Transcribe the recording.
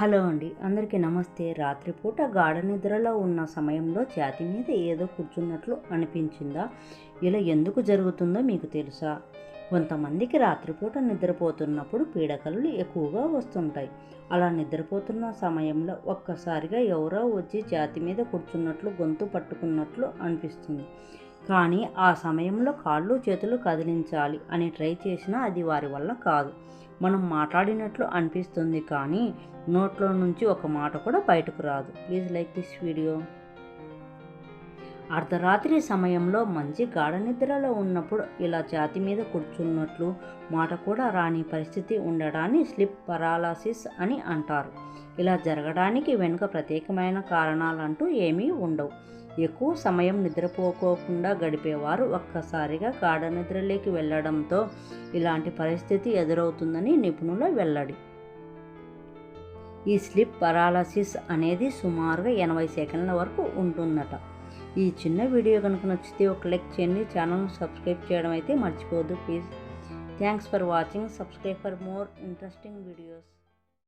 Hello అండి. అందరికీ నమస్తే. రాత్రిపూట గాఢ నిద్రలో ఉన్న సమయంలో ఛాతి మీద ఏదో కూర్చున్నట్లు అనిపించిందా? ఇలా ఎందుకు జరుగుతుందో మీకు తెలుసా? కొంతమందికి రాత్రిపూట నిద్రపోతున్నప్పుడు పీడకలు ఎక్కువగా వస్తుంటాయి. అలా నిద్రపోతున్న సమయంలో ఒక్కసారిగా ఎవరో వచ్చి ఛాతి మీద కూర్చున్నట్లు గొంతు పట్టుకున్నట్లు అనిపిస్తుంది. కానీ ఆ సమయంలో కాళ్ళు చేతులు కదిలించాలి అని ట్రై చేసినా అది వారి వల్ల కాదు. మనం మాట్లాడినట్లు అనిపిస్తుంది కానీ నోట్లో నుంచి ఒక మాట కూడా బయటకు రాదు. Please like this video. అర్ధరాత్రి సమయంలో మంచి గాఢ నిద్రలో ఉన్నప్పుడు ఇలా ఛాతి మీద కూర్చున్నట్లు మాట కూడా రాని పరిస్థితి ఉండడాన్ని స్లిప్ పరాలసిస్ అని అంటారు. ఇలా జరగడానికి వెనుక ప్రత్యేకమైన కారణాలంటూ ఏమీ ఉండవు. ఎక్కువ సమయం నిద్రపోకోకుండా గడిపేవారు ఒక్కసారిగా గాఢ నిద్రలోకి వెళ్ళడంతో ఇలాంటి పరిస్థితి ఎదురవుతుందని నిపుణుల వెల్లడి. ఈ స్లిప్ పరాలసిస్ అనేది సుమారుగా ఎనభై సెకండ్ల వరకు ఉంటుందట. ఈ చిన్న వీడియో కనుక నచ్చితే ఒక లైక్ చేయండి. ఛానల్ సబ్స్క్రైబ్ చేయడం అయితే మర్చిపోవద్దు. Please thanks for watching subscribe for more interesting videos